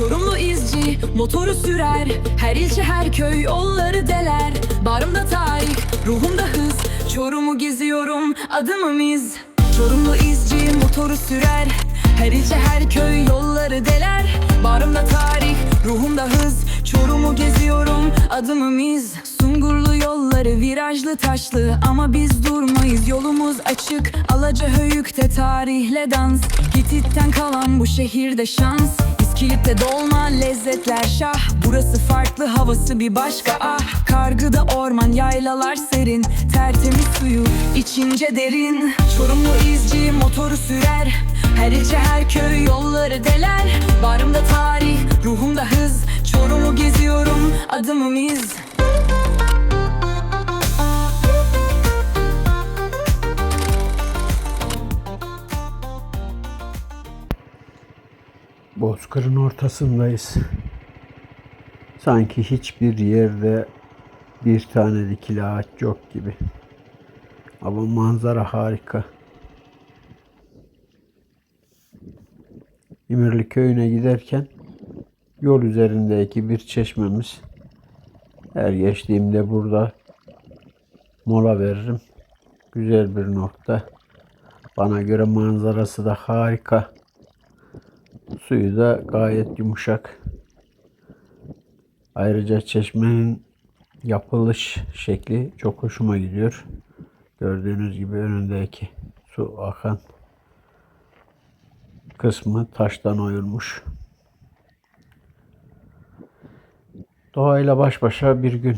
Çorumlu izci motoru sürer. Her ilçe her köy yolları deler. Bağrımda tarih ruhumda hız. Çorum'u geziyorum adımım iz Çorumlu izci motoru sürer. Her ilçe her köy yolları deler. Bağrımda tarih ruhumda hız. Çorum'u geziyorum adımım iz Sungurlu yolları virajlı taşlı. Ama biz durmayız yolumuz açık. Alaca höyükte tarihle dans. Hitit'ten kalan bu şehirde şans İskilip'te dolma lezzetler şah. Burası farklı havası bir başka. Ah Kargıda orman yaylalar serin. Tertemiz suyu içince derin. Çorumlu izci motoru sürer. Her ilçe her köy yolları deler. Bağrımda tarih ruhumda hız. Çorum'u geziyorum adımım iz Bozkır'ın ortasındayız. Sanki hiçbir yerde bir tane dikili ağaç yok gibi. Ama manzara harika. İmirli köyüne giderken yol üzerindeki bir çeşmemiz. Her geçtiğimde burada mola veririm. Güzel bir nokta. Bana göre manzarası da harika. Suyu da gayet yumuşak. Ayrıca çeşmenin yapılış şekli çok hoşuma gidiyor. Gördüğünüz gibi önündeki su akan kısmı taştan oyulmuş. Doğayla baş başa bir gün.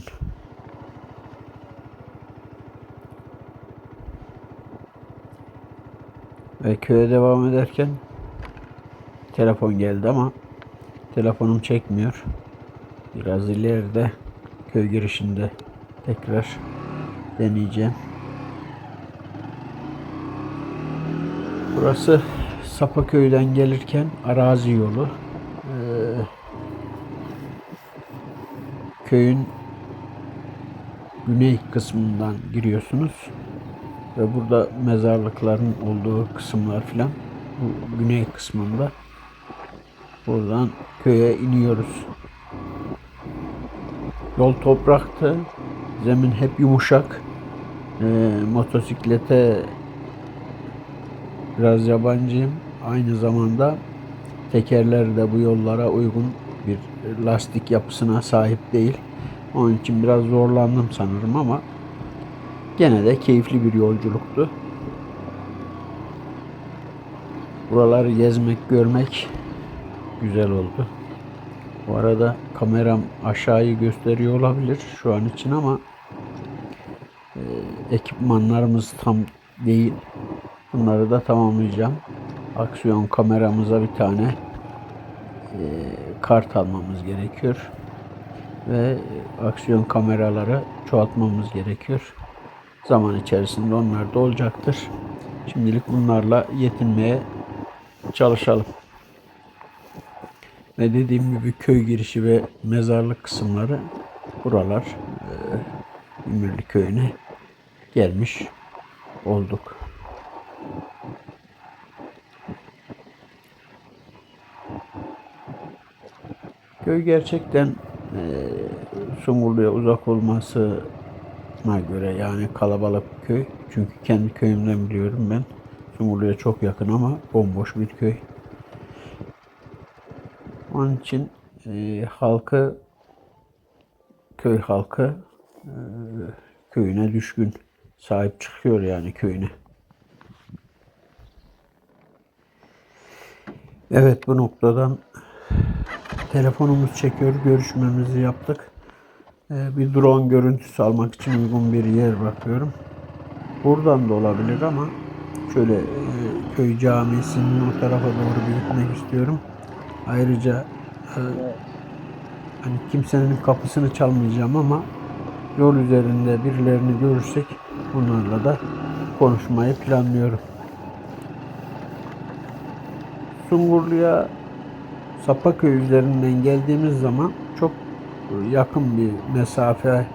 Ve köye devam ederken telefon geldi ama telefonum çekmiyor. Biraz ileride köy girişinde tekrar deneyeceğim. Burası Sapaköy'den gelirken arazi yolu. Ee, köyün güney kısmından giriyorsunuz. Ve burada mezarlıkların olduğu kısımlar filan bu güney kısmında. Buradan köye iniyoruz. Yol topraktı. Zemin hep yumuşak. Ee, motosiklete biraz yabancıyım. Aynı zamanda tekerler de bu yollara uygun bir lastik yapısına sahip değil. Onun için biraz zorlandım sanırım ama gene de keyifli bir yolculuktu. Buraları gezmek, görmek güzel oldu. Bu arada kameram aşağıyı gösteriyor olabilir şu an için ama e, ekipmanlarımız tam değil. Bunları da tamamlayacağım. Aksiyon kameramıza bir tane e, kart almamız gerekiyor. Ve aksiyon kameraları çoğaltmamız gerekiyor. Zaman içerisinde onlar da olacaktır. Şimdilik bunlarla yetinmeye çalışalım. Ve dediğim gibi köy girişi ve mezarlık kısımları buralar e, İmirli köyüne gelmiş olduk. Köy gerçekten e, Sungurlu'ya uzak olmasına göre yani kalabalık köy. Çünkü kendi köyümden biliyorum ben. Sungurlu'ya çok yakın ama bomboş bir köy. Onun için e, halkı, köy halkı e, köyüne düşkün. Sahip çıkıyor yani köyüne. Evet bu noktadan telefonumuz çekiyor. Görüşmemizi yaptık. E, bir drone görüntüsü almak için uygun bir yer bakıyorum. Buradan da olabilir ama şöyle e, köy camisinin o tarafa doğru bir gitmek istiyorum. Ayrıca e, hani kimsenin kapısını çalmayacağım ama yol üzerinde birilerini görürsek bunlarla da konuşmayı planlıyorum. Sungurlu'ya Sapaköy üzerinden geldiğimiz zaman çok yakın bir mesafe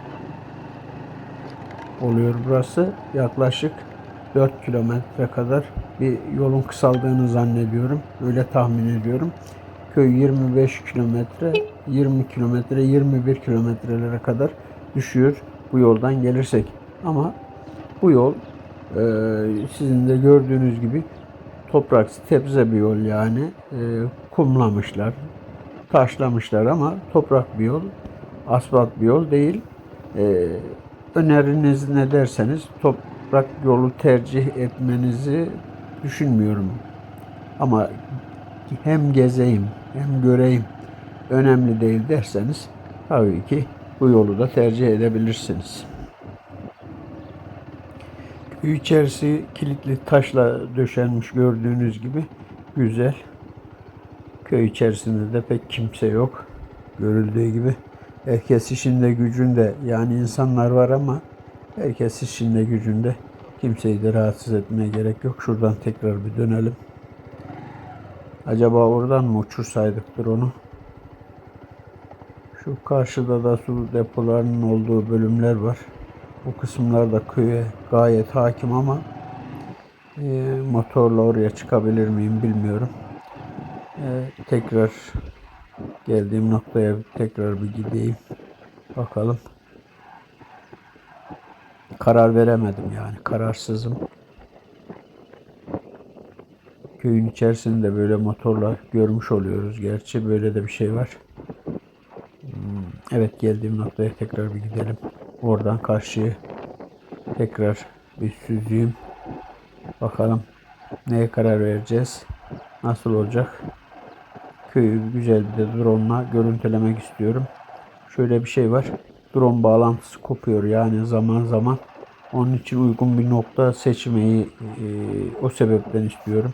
oluyor burası. Yaklaşık 4 kilometre kadar bir yolun kısaldığını zannediyorum. Öyle tahmin ediyorum. Köy 25 kilometre, 20 kilometre, 21 kilometrelere kadar düşüyor bu yoldan gelirsek. Ama bu yol e, sizin de gördüğünüz gibi toprak stepze bir yol yani. E, kumlamışlar, taşlamışlar ama toprak bir yol, asfalt bir yol değil. E, öneriniz ne derseniz toprak yolu tercih etmenizi düşünmüyorum. Ama hem gezeyim hem göreyim önemli değil derseniz tabii ki bu yolu da tercih edebilirsiniz. Köy içerisi kilitli taşla döşenmiş gördüğünüz gibi güzel. Köy içerisinde de pek kimse yok. Görüldüğü gibi. Herkes işinde gücünde yani insanlar var ama herkes işinde gücünde. Kimseyi de rahatsız etmeye gerek yok. Şuradan tekrar bir dönelim. Acaba oradan mı uçursaydık onu? Şu karşıda da su depolarının olduğu bölümler var. Bu kısımlar da köye gayet hakim ama e, motorla oraya çıkabilir miyim bilmiyorum. E, tekrar geldiğim noktaya tekrar bir gideyim. Bakalım. Karar veremedim yani. Kararsızım. Köyün içerisinde böyle motorla görmüş oluyoruz. Gerçi böyle de bir şey var. Hmm, Evet geldiğim noktaya tekrar bir gidelim. Oradan karşıya tekrar bir süzeyim. Bakalım neye karar vereceğiz. Nasıl olacak? Köyü güzel bir de drone'la görüntülemek istiyorum. Şöyle bir şey var. Drone bağlantısı kopuyor yani zaman zaman. Onun için uygun bir nokta seçmeyi e, o sebepten istiyorum.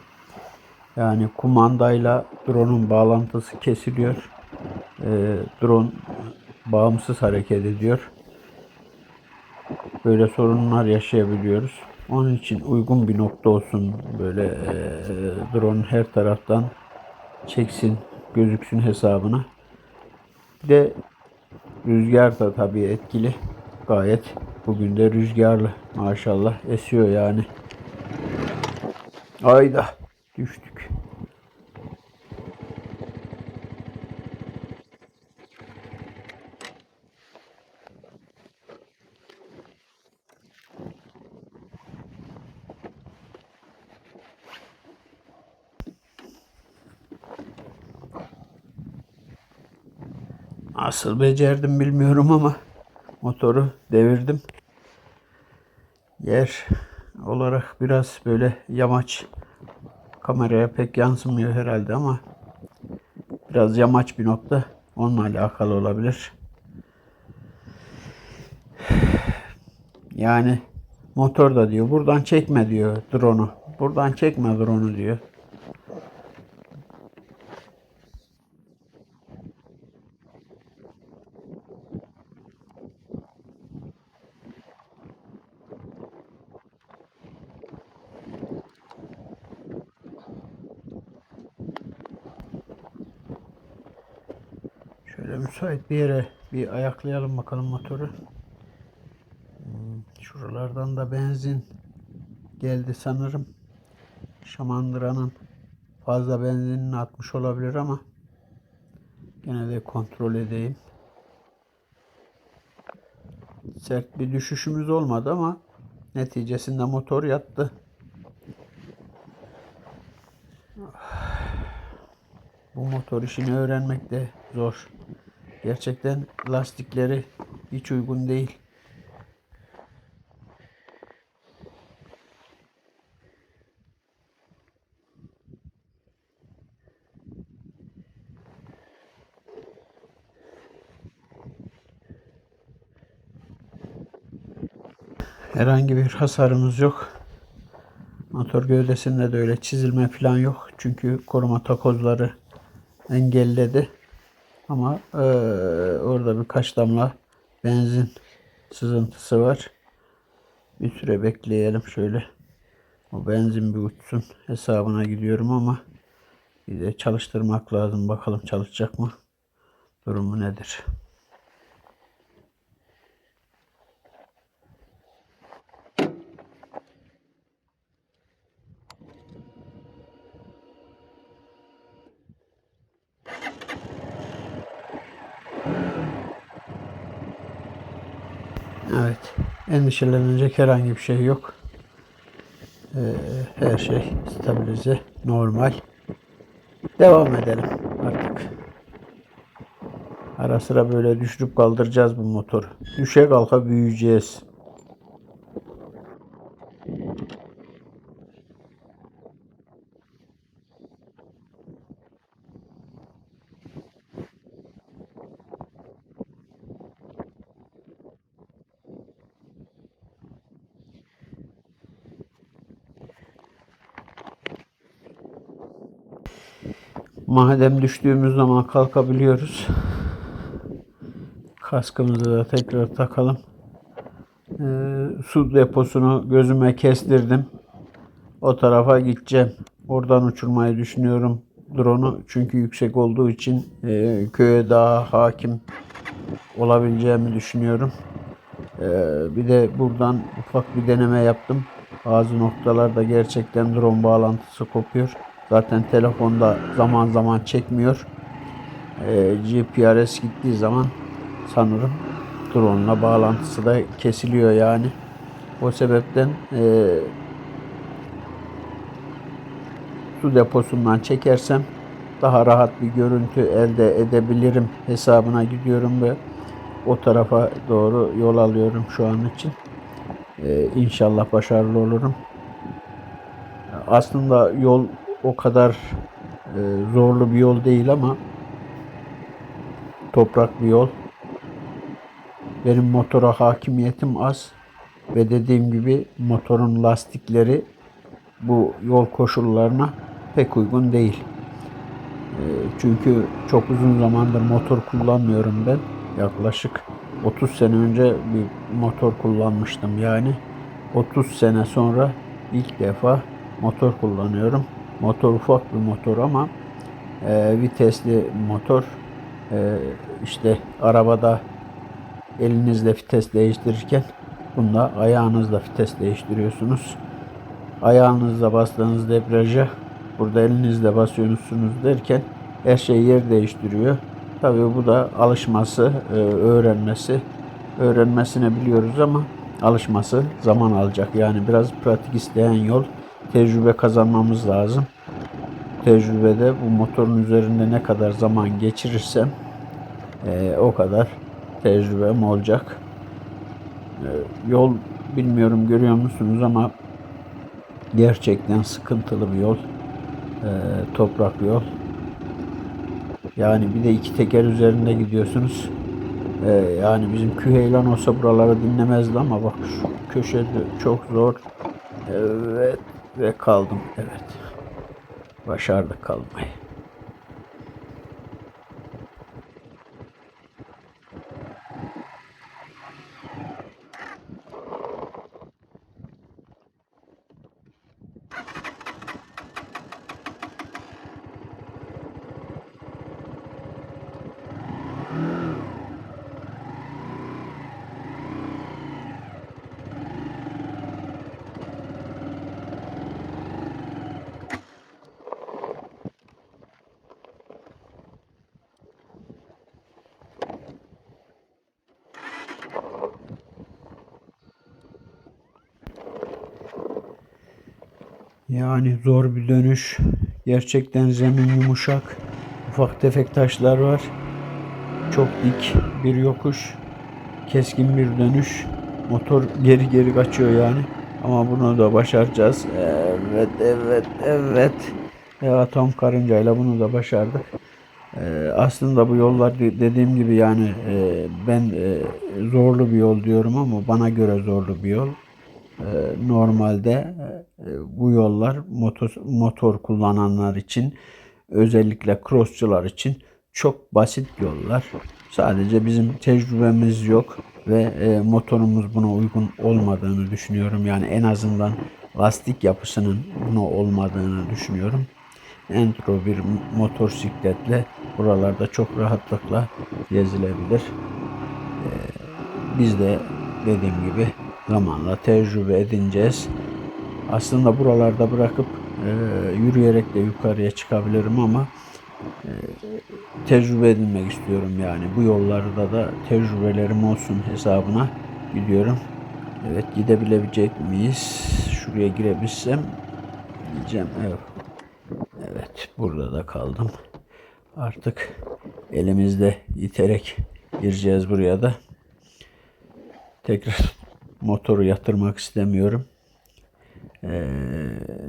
Yani kumandayla drone'un bağlantısı kesiliyor. E, drone bağımsız hareket ediyor. Böyle sorunlar yaşayabiliyoruz. Onun için uygun bir nokta olsun böyle e, drone her taraftan çeksin, gözüksün hesabına. Bir de rüzgar da tabii etkili. Gayet bugün de rüzgarlı maşallah esiyor yani. Ayda düştük. Nasıl becerdim bilmiyorum ama motoru devirdim. Yer olarak biraz böyle yamaç kameraya pek yansımıyor herhalde ama biraz yamaç bir nokta onunla alakalı olabilir. Yani motor da diyor buradan çekme diyor drone'u. Buradan çekme drone'u diyor. Şöyle müsait bir yere bir ayaklayalım bakalım motoru. Hmm, Şuralardan da benzin geldi sanırım. Şamandıra'nın fazla benzinini atmış olabilir ama gene de kontrol edeyim. Sert bir düşüşümüz olmadı ama neticesinde motor yattı. Bu motor işini öğrenmek de zor. Gerçekten lastikleri hiç uygun değil. Herhangi bir hasarımız yok. Motor gövdesinde de öyle çizilme falan yok. Çünkü koruma takozları engelledi. Ama eee, orada birkaç damla benzin sızıntısı var. Bir süre bekleyelim şöyle. O benzin bir uçsun hesabına gidiyorum ama bir de çalıştırmak lazım. Bakalım çalışacak mı? Durumu nedir? Evet. Endişelenecek herhangi bir şey yok. Ee, her şey stabilize, normal. Devam edelim artık. Ara sıra böyle düşürüp kaldıracağız bu motoru. Düşe kalka büyüyeceğiz. Madem düştüğümüz zaman kalkabiliyoruz. Kaskımızı da tekrar takalım. Ee, su deposunu gözüme kestirdim. O tarafa gideceğim. Oradan uçurmayı düşünüyorum drone'u. Çünkü yüksek olduğu için e, köye daha hakim olabileceğimi düşünüyorum. Ee, bir de buradan ufak bir deneme yaptım. Bazı noktalarda gerçekten drone bağlantısı kopuyor. Zaten telefonda zaman zaman çekmiyor. Ee, GPRS gittiği zaman sanırım drone'la bağlantısı da kesiliyor yani. O sebepten e, su deposundan çekersem daha rahat bir görüntü elde edebilirim hesabına gidiyorum ve o tarafa doğru yol alıyorum şu an için. Ee, inşallah başarılı olurum. Aslında yol o kadar e, zorlu bir yol değil ama toprak bir yol. Benim motora hakimiyetim az ve dediğim gibi motorun lastikleri bu yol koşullarına pek uygun değil. E, Çünkü çok uzun zamandır motor kullanmıyorum ben. Yaklaşık 30 sene önce bir motor kullanmıştım yani. 30 sene sonra ilk defa motor kullanıyorum. Motor ufak bir motor ama e, vitesli motor. E, işte arabada elinizle vites değiştirirken bunda ayağınızla vites değiştiriyorsunuz. Ayağınızla bastığınız debriyaja burada elinizle basıyorsunuz derken her şey yer değiştiriyor. Tabii bu da alışması, e, öğrenmesi. Öğrenmesini biliyoruz ama alışması zaman alacak. Yani biraz pratik isteyen yol tecrübe kazanmamız lazım. Tecrübede bu motorun üzerinde ne kadar zaman geçirirsem e, o kadar tecrübem olacak. E, yol bilmiyorum görüyor musunuz ama gerçekten sıkıntılı bir yol. E, toprak yol. Yani bir de iki teker üzerinde gidiyorsunuz. E, yani bizim Küheylan olsa buraları dinlemezdi ama bak şu köşede çok zor. Evet ve kaldım. Evet. Başardık kalmayı. Yani zor bir dönüş. Gerçekten zemin yumuşak. Ufak tefek taşlar var. Çok dik bir yokuş. Keskin bir dönüş. Motor geri geri kaçıyor yani. Ama bunu da başaracağız. Evet, evet, evet. Ya atom karıncayla bunu da başardık. Ee, aslında bu yollar de- dediğim gibi yani e, ben e, zorlu bir yol diyorum ama bana göre zorlu bir yol. Ee, normalde e, bu yollar motor, motor kullananlar için özellikle crossçular için çok basit yollar. Sadece bizim tecrübemiz yok ve e, motorumuz buna uygun olmadığını düşünüyorum. Yani en azından lastik yapısının buna olmadığını düşünüyorum. Enduro bir motosikletle buralarda çok rahatlıkla gezilebilir. Biz de dediğim gibi zamanla tecrübe edineceğiz. Aslında buralarda bırakıp e, yürüyerek de yukarıya çıkabilirim ama e, tecrübe edinmek istiyorum yani. Bu yollarda da tecrübelerim olsun hesabına gidiyorum. Evet gidebilecek miyiz? Şuraya girebilsem diyeceğim. Evet. Evet burada da kaldım. Artık elimizde iterek gireceğiz buraya da. Tekrar motoru yatırmak istemiyorum. Ee,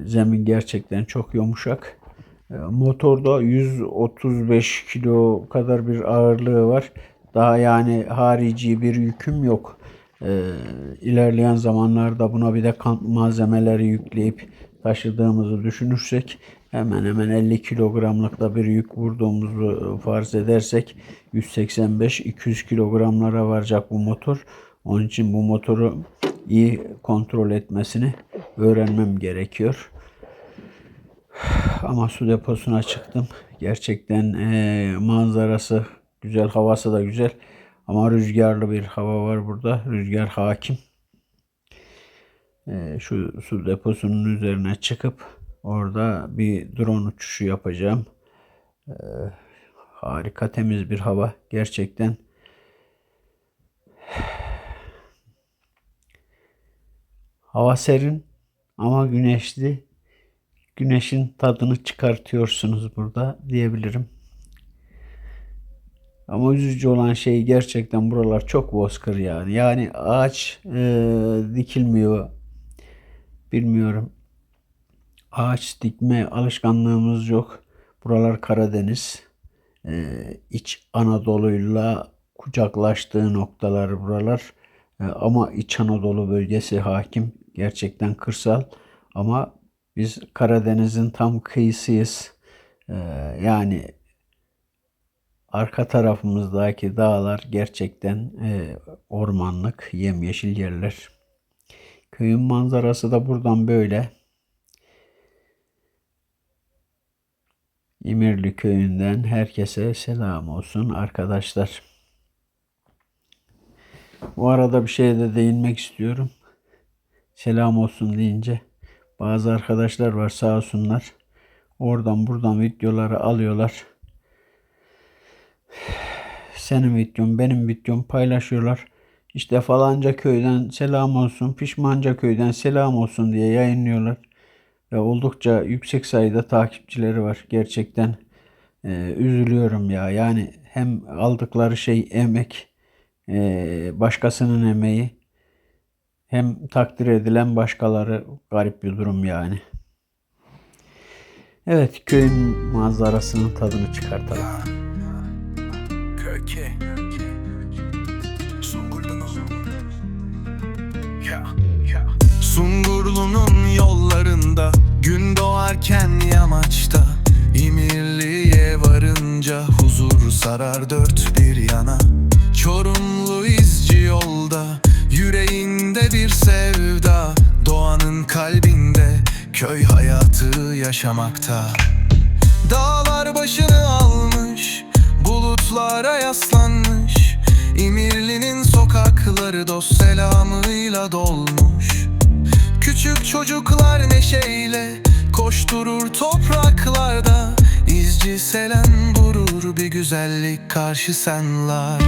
zemin gerçekten çok yumuşak. Ee, motorda 135 kilo kadar bir ağırlığı var. Daha yani harici bir yüküm yok. Ee, ilerleyen zamanlarda buna bir de kamp malzemeleri yükleyip taşıdığımızı düşünürsek hemen hemen 50 kilogramlık da bir yük vurduğumuzu farz edersek 185-200 kilogramlara varacak bu motor. Onun için bu motoru iyi kontrol etmesini öğrenmem gerekiyor. Ama su deposuna çıktım. Gerçekten eee, manzarası güzel, havası da güzel. Ama rüzgarlı bir hava var burada. Rüzgar hakim. Eee, şu su deposunun üzerine çıkıp orada bir drone uçuşu yapacağım. Eee, harika temiz bir hava. Gerçekten hava serin ama güneşli. Güneşin tadını çıkartıyorsunuz burada diyebilirim. Ama üzücü olan şey gerçekten buralar çok bozkır yani. Yani ağaç eee, dikilmiyor. Bilmiyorum. Ağaç dikme alışkanlığımız yok. Buralar Karadeniz. Eee İç Anadolu'yla kucaklaştığı noktalar buralar. Eee, ama İç Anadolu bölgesi hakim. Gerçekten kırsal. Ama biz Karadeniz'in tam kıyısıyız. Eee, yani Arka tarafımızdaki dağlar gerçekten e, ormanlık, yemyeşil yerler. Köyün manzarası da buradan böyle. İmirli köyünden herkese selam olsun arkadaşlar. Bu arada bir şeye de değinmek istiyorum. Selam olsun deyince bazı arkadaşlar var sağ olsunlar. Oradan buradan videoları alıyorlar senin videon, benim videom paylaşıyorlar. İşte falanca köyden selam olsun, pişmanca köyden selam olsun diye yayınlıyorlar. Ve oldukça yüksek sayıda takipçileri var. Gerçekten e, üzülüyorum ya. Yani hem aldıkları şey emek, e, başkasının emeği, hem takdir edilen başkaları garip bir durum yani. Evet köyün manzarasının tadını çıkartalım. Köke Sungurlu'nun yollarında Gün doğarken yamaçta İmirli'ye varınca Huzur sarar dört bir yana Çorumlu izci yolda Köy hayatı yaşamakta. Dağlar başını almış Bulutlara yaslanmış. İmirli'nin sokakları dost selamıyla dolmuş. Küçük çocuklar neşeyle Koşturur topraklarda. İzci selen vurur bir güzellik karşı senlar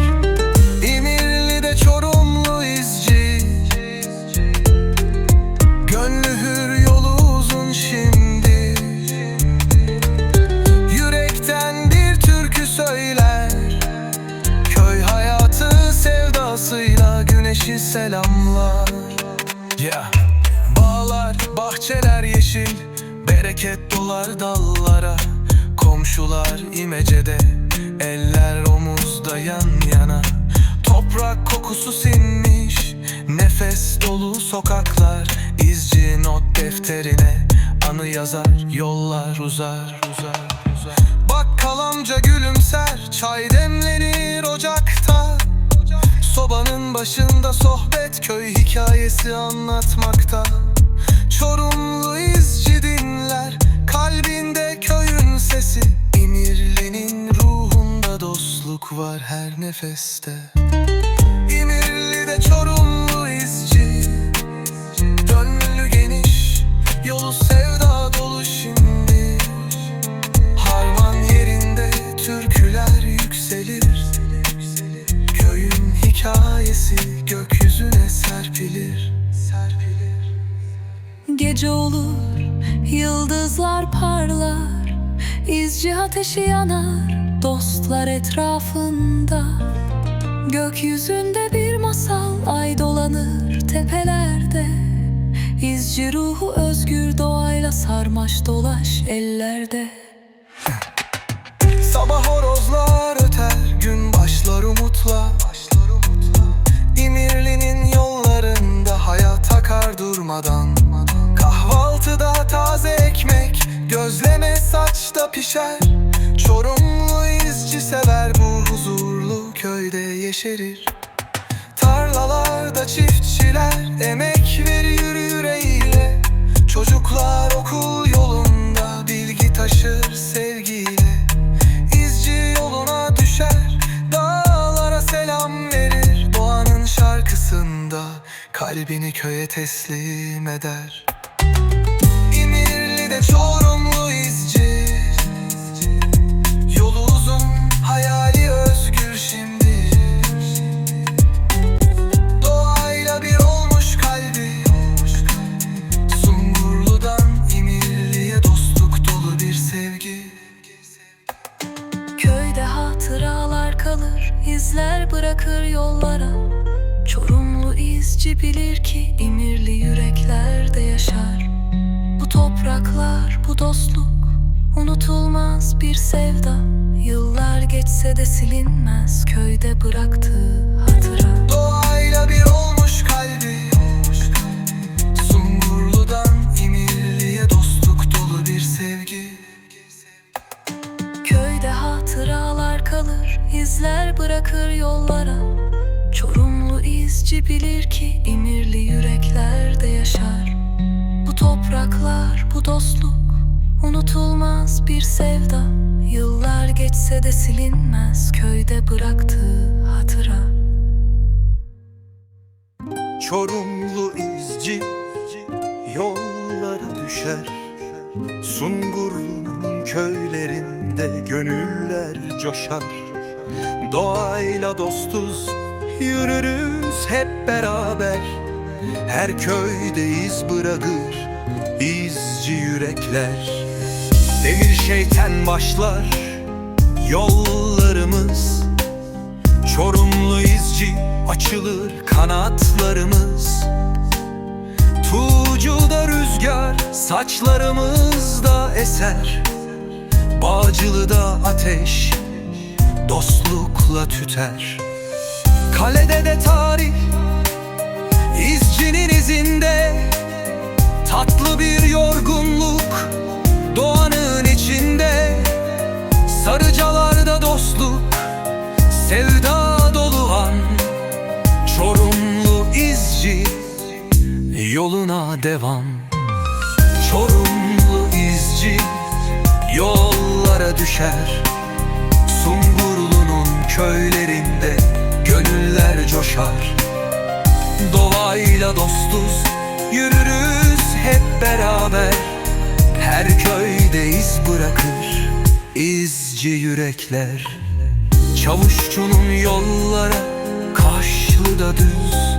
güneşi selamlar. Yeah. Bağlar, bahçeler yeşil. Bereket dolar dallara. Komşular imecede. Eller omuzda yan yana. Toprak kokusu sinmiş. Nefes dolu sokaklar. İzci not defterine. Anı yazar yollar uzar uzar uzar. Bakkal amca gülümser. Çay demlenir ocakta Sobanın başında sohbet Köy hikayesi anlatmakta. Çorumlu izci dinler Kalbinde köyün sesi. İmirli'nin ruhunda dostluk var her nefeste. İmirli'de çorumlu gece olur Yıldızlar parlar İzci ateşi yanar Dostlar etrafında. Gökyüzünde bir masal Ay dolanır tepelerde. İzci ruhu özgür doğayla sarmaş dolaş ellerde. Sabah horozlar öter Gün başlar umutla İmirli'nin yollarında Hayat akar durmadan Kahvaltıda taze ekmek Gözleme saçta pişer. Çorumlu izci sever Bu huzurlu köyde yeşerir. Tarlalarda çiftçiler Emek verir yüreğiyle. Çocuklar okul yolunda Bilgi taşır sevgiyle. İzci yoluna düşer Dağlara selam verir. Doğanın şarkısında Kalbini köye teslim eder Çorumlu izci Yolu uzun hayali özgür şimdi Doğayla bir olmuş kalbi Sungurlu'dan İmirli'ye dostluk dolu bir sevgi Köyde hatıralar kalır, izler bırakır yollara. Çorumlu izci bilir ki imirli yüreklerde yaşar. Bu topraklar, bu dostluk unutulmaz bir sevda. Yıllar geçse de silinmez köyde bıraktığı hatıra. Doğayla bir olmuş kalbi Sungurlu'dan İmirli'ye dostluk dolu bir sevgi Köyde hatıralar kalır, izler bırakır yollara. Çorumlu izci bilir ki imirli yüreklerde yaşar. Topraklar, bu dostluk unutulmaz bir sevda. Yıllar geçse de silinmez köyde bıraktığı hatıra. Çorumlu izci yollara düşer Sungurlu'nun köylerinde gönüller coşar Doğayla dostuz yürürüz hep beraber Her köyde iz bırakır izci yürekler Demir şeytan başlar. Yollarımız Çorumlu izci açılır kanatlarımız. Tuğcu'da rüzgar saçlarımızda eser. Bağcılı'da ateş dostlukla tüter. Kalede de tarih izcinin izinde Tatlı bir yorgunluk doğanın içinde. Sarıcalarda dostluk Sevda dolu an. Çorumlu izci Yoluna devam. Çorumlu izci Yollara düşer. Sungurlu'nun köylerinde Gönüller coşar. Doğayla dostuz Yürürüz hep beraber. Her köyde iz bırakır izci yürekler. Çavuşçunun yollara Kaşlı'da düz.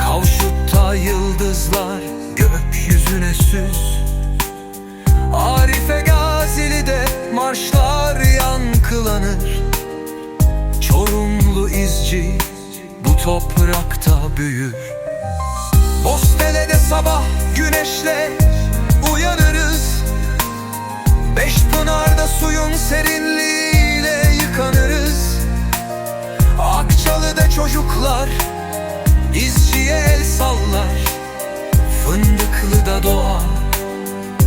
Kavşutta yıldızlar Gökyüzüne süz. Arife Gazili'de Marşlar yankılanır. Çorumlu izci Bu toprakta büyür Bostele'de sabah güneşle Uyanırız. Beş pınarda suyun serinliğiyle yıkanırız. Akçalı'da çocuklar izciye el sallar. Fındıklı'da doğa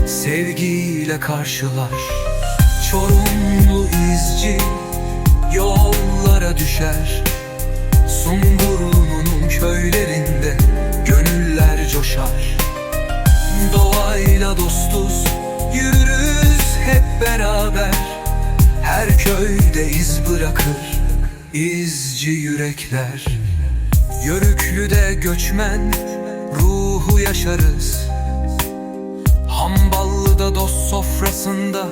sevgiyle karşılar. Çorumlu izci yollara düşer. Sungurlu'nun köylerinde coşar Doğayla dostuz Yürürüz hep beraber. Her köyde iz bırakır izci yürekler. Yörüklü'de göçmen ruhu yaşarız. Hamballı'da dost sofrasında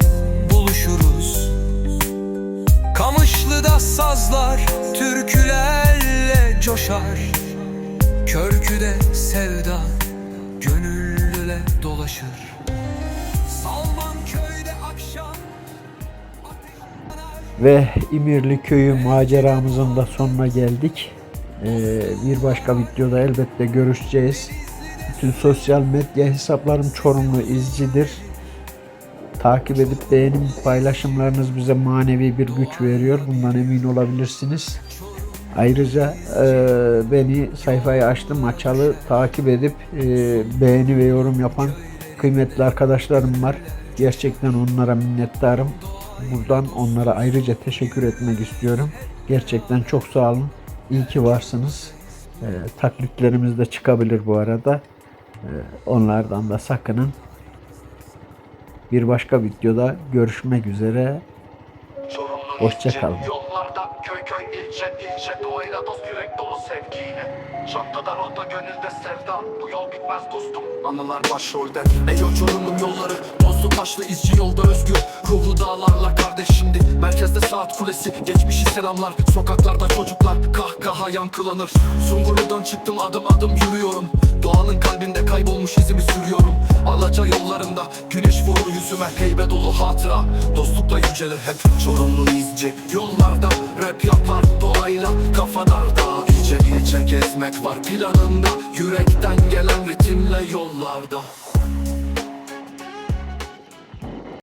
buluşuruz. Kamışlı'da sazlar türkülerle coşar Körkü'de sevda gönüllü dolaşır Salman köyde akşam Ve İmirli Köyü maceramızın da sonuna geldik. Ee, bir başka videoda elbette görüşeceğiz. Bütün sosyal medya hesaplarım Çorumlu izcidir. Takip edip beğenim paylaşımlarınız bize manevi bir güç veriyor. Bundan emin olabilirsiniz. Ayrıca e, beni sayfayı açtım açalı takip edip e, beğeni ve yorum yapan kıymetli arkadaşlarım var. Gerçekten onlara minnettarım. Buradan onlara ayrıca teşekkür etmek istiyorum. Gerçekten çok sağ olun. İyi ki varsınız. E, taklitlerimiz de çıkabilir bu arada. E, onlardan da sakının. Bir başka videoda görüşmek üzere. Sorumlu Hoşça ilçe, kalın. Yollarda köy köy ilçe ilçe sevgiyle. Çantada rota gönülde sevda Bu yol bitmez dostum. Anılar başrolde. Ey o Çorum'un yolları. Tozlu taşlı izci yolda özgür. Ruhlu dağlarla kardeş şimdi. Merkezde saat kulesi. Geçmişi selamlar. Sokaklarda çocuklar Kahkaha yankılanır. Sungurlu'dan çıktım. Adım adım yürüyorum. Doğanın kalbinde kaybolmuş izimi sürüyorum. Alaca yollarında güneş vurur yüzüme. Heybe dolu hatıra. Dostlukla yücelir hep Çorumlu izci. Yollarda rap yapar doğayla Kafa ilçe gezmek var planımda. Yürekten gelen ritimle yollarda